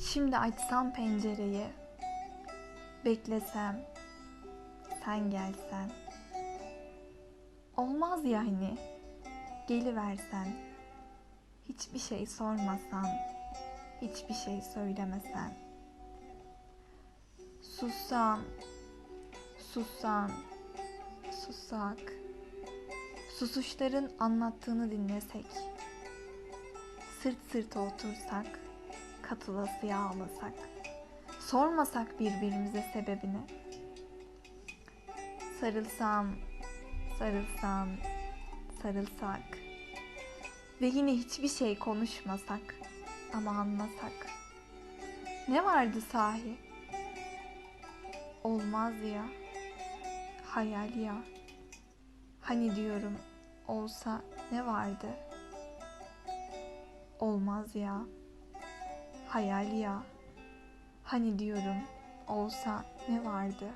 Şimdi açsam pencereyi, beklesem, sen gelsen. Olmaz yani, geliversen, hiçbir şey sormasan, hiçbir şey söylemesen. Sussam, sussan, sussak, susuşların anlattığını dinlesek, sırt sırta otursak, katılasıya ağlasak, sormasak birbirimize sebebini. Sarılsam, sarılsam, sarılsak ve yine hiçbir şey konuşmasak ama anlasak. Ne vardı sahi? Olmaz ya, hayal ya. Hani diyorum olsa ne vardı? Olmaz ya. Hayal ya. Hani diyorum olsa ne vardı?